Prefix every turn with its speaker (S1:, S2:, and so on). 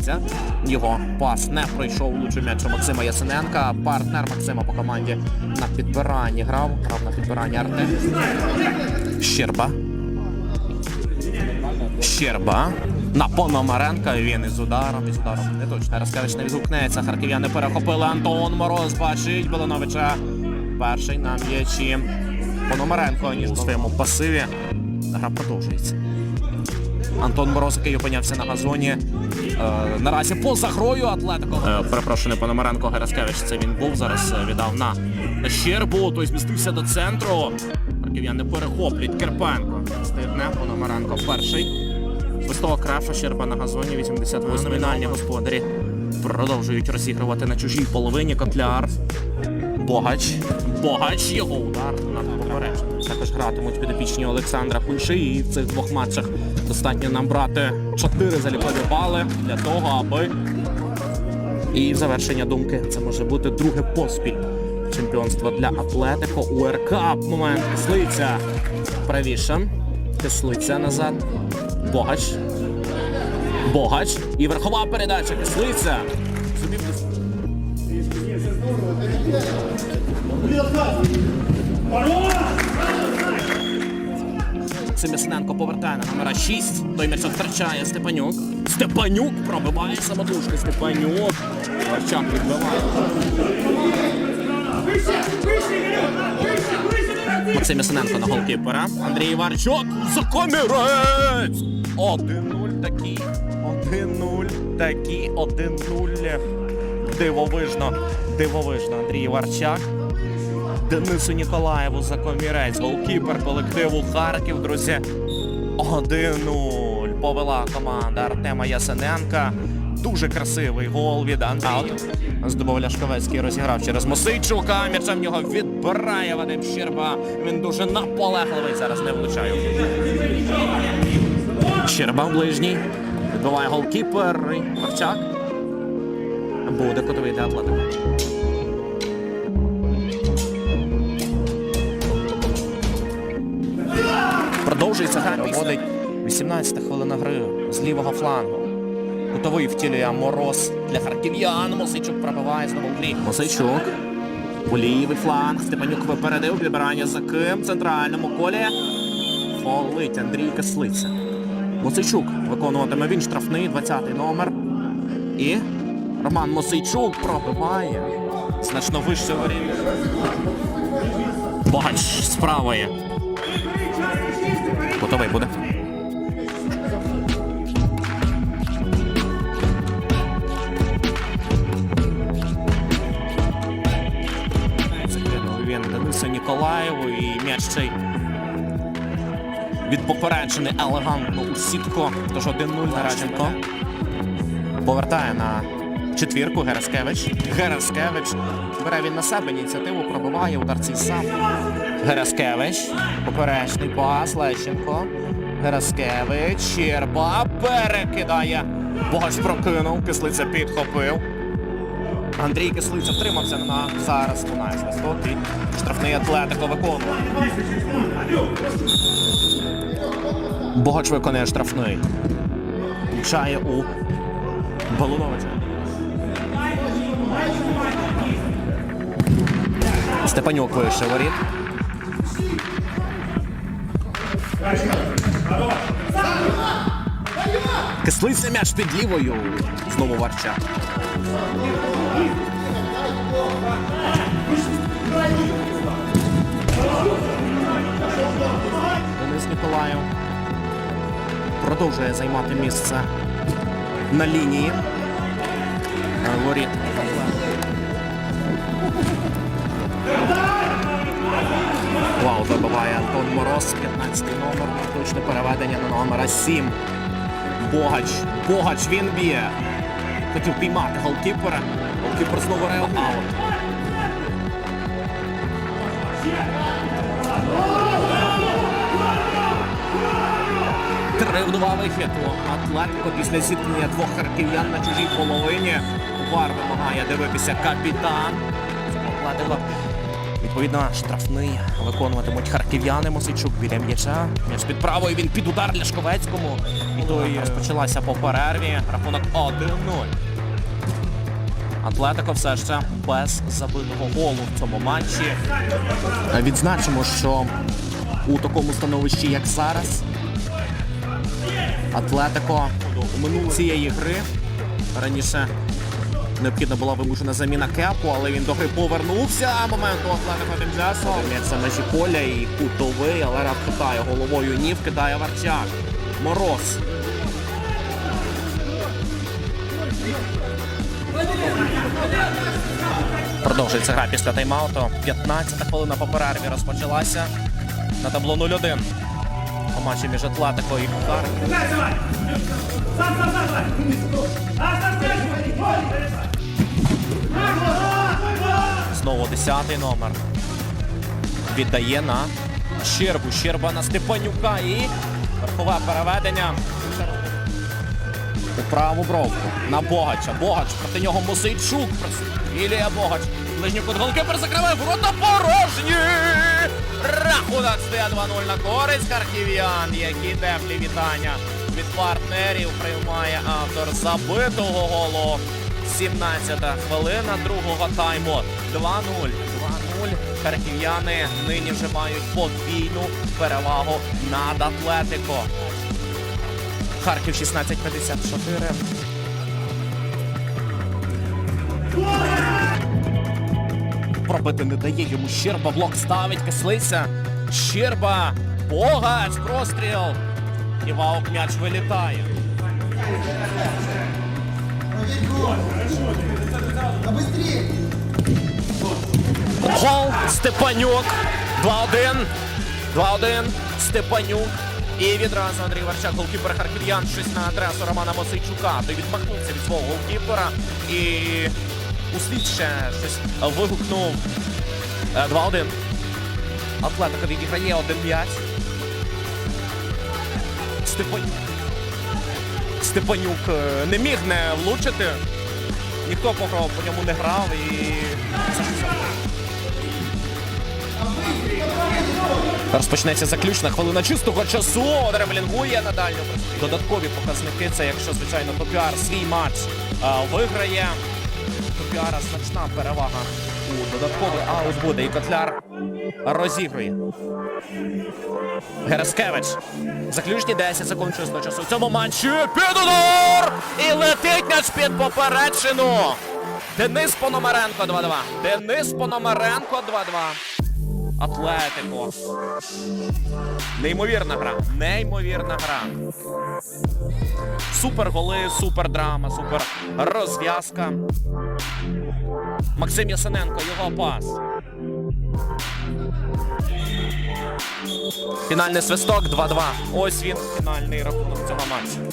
S1: вдається. Його пас не пройшов лучший м'яч у Максима Ясененка. Партнер Максима по команді на підбиранні грав. Грав на підбиранні Артем. Щерба. Щерба. На Пономаренка він із ударом, із ударом. Не точно. Раскевич не відгукнеться. Харків'яни перехопили. Антон Мороз бачить Балановича. Перший на м'ячі. Пономаренко ніж у своєму пасиві. Гра продовжується. Антон Мороз, який опинявся на газоні. Е, наразі поза грою Атлетико. Е, перепрошую, не Пономаренко Гераскевич. Це він був. Зараз е, віддав на Щербу. Той змістився до центру. Харків'яни перехоплюють. Кирпенко. Стигне Пономаренко перший. Свистова крафа Щерба на газоні. 88 номінальні господарі. Продовжують розігрувати на чужій половині Котляр. Богач. Богач. Його удар на попередження. Також гратимуть підопічні Олександра Кульши. І в цих двох матчах достатньо нам брати 4 залікові бали для того, аби. І завершення думки це може бути друге поспіль. Чемпіонство для Атлетико. УРК. Момент кислиця. Правіше. Кислиця назад. Богач. Богач. І верхова передача. Кислиця. Собі Семясненко повертає на номера 6. Той м'яч втрачає Степанюк. Степанюк пробиває самотужки. Степанюк. Варчак відбиває. Максим Ясененко на голкіпера. Андрій Варчук. Закомірець! 1-0 такі. 1-0 такі. 1-0. Дивовижно. Дивовижно. Андрій Варчак. Денису Ніколаєву за комірець. Голкіпер колективу Харків, друзі. 1-0. Повела команда Артема Ясененка. Дуже красивий гол від Андрія. Здобув Ляшковецький розіграв через Мосейчука. М'яча в нього відбирає Вадим Щерба. Він дуже наполегливий. Зараз не влучає. Щерба ближній. Відбиває голкіпер. Марчак. Буде котовий для Атлетика. Продовжується гра. Проводить 18 хвилина гри з лівого флангу. Готовий втілює мороз для харків'ян. Мосичук пробиває знову в грі. Мосичук. У лівий фланг. Степанюк випередив підбирання за ким. В центральному колі. Фолить Андрій Кислиця. Мосичук виконуватиме він штрафний, 20-й номер. І Роман Мосичук пробиває. Значно вище воріт. Богач з правої. Готовий буде. Він Денису Ніколаєву і м'яч цей відпопереджений елегантно у сітку. Тож 1-0 Нарадченко. Повертає на четвірку Гераскевич. Гераскевич бере він на себе ініціативу, пробиває удар цей сам. Гераскевич. Поперечний пас. Лещенко. Гераскевич. Щерба перекидає. Богач прокинув. Кислиця підхопив. Андрій Кислиця втримався на зараз лунає свисток і штрафний атлетико виконує. Богач виконує штрафний. Влучає у Балуновича. Степанюк вище воріт. Кислиця м'яч під лівою. Знову Варчак. Денис Ніколаєв продовжує займати місце на лінії. Е, Вау, забиває Антон Мороз, 15 номер, точне переведення на номера 7. Богач, Богач, він б'є. Хотів піймати голкіпера. Голкіпер знову реал аут. Три в два вихід у Атлетико після зіткнення двох харків'ян на чужій половині. Вар вимагає дивитися капітан. Атлетико Відповідно, штрафний виконуватимуть харків'яни. Мосичук біля м'яча. М'яч під правою. Він під удар Ляшковецькому. І той розпочалася по перерві. Рахунок 1-0. Атлетико все ще без забитого голу в цьому матчі. Відзначимо, що у такому становищі, як зараз, Атлетико у минулої цієї гри раніше Необхідна була вимушена заміна кепу, але він до гри повернувся. Момент у Атлетико Демджасо. М'яч межі поля і кутовий, але рад кидає головою. Ні, вкидає Варчак. Мороз. Продовжується гра після тайм-ауту. 15-та хвилина по перерві розпочалася. На табло 0-1. У матчі між Атлетикою і Харковом. 10 номер. Віддає на Щербу. Щерба на Степанюка і верхове переведення. У праву бровку. На Богача. Богач. Проти нього Мосейчук. Ілія Богач. Ближній кут голкипер закриває ворота порожні. Рахунок стає 2-0 на користь харків'ян. Які теплі вітання від партнерів приймає автор забитого голову. 17-та хвилина другого тайму. 2-0. 2-0. Харків'яни нині вже мають подвійну перевагу над Атлетико. Харків 1654. Пробити не дає йому Щерба. Блок ставить, кислиця. Щерба. Богач, простріл. І ваук м'яч вилітає. Гол Степанюк. 2-1. 2-1. Степанюк. І відразу Андрій Варчак, голкіпер Харків'ян, щось на адресу Романа Мосейчука. Той відмахнувся від свого голкіпера і услід ще щось вигукнув. Е, 2-1. Атлетика відіграє 1-5. Степанюк. Степанюк е, не міг не влучити. Ніхто по, по ньому не грав і. Розпочнеться заключна хвилина чистого часу. Дремлінгує на дальню. Додаткові показники це, якщо, звичайно, Топіар свій матч а, виграє. Топіара значна перевага у додатковий аут буде. І Котляр розігрує. Гераскевич. Заключні 10 секунд чистого часу. В цьому матчі під удар! І летить м'яч під попередчину. Денис Пономаренко 2-2. Денис Пономаренко 2-2. Атлетико. Неймовірна гра. Неймовірна гра. Супер голи, супер драма, супер розв'язка. Максим Ясененко, його пас. Фінальний свисток 2-2. Ось він, фінальний рахунок цього матчу.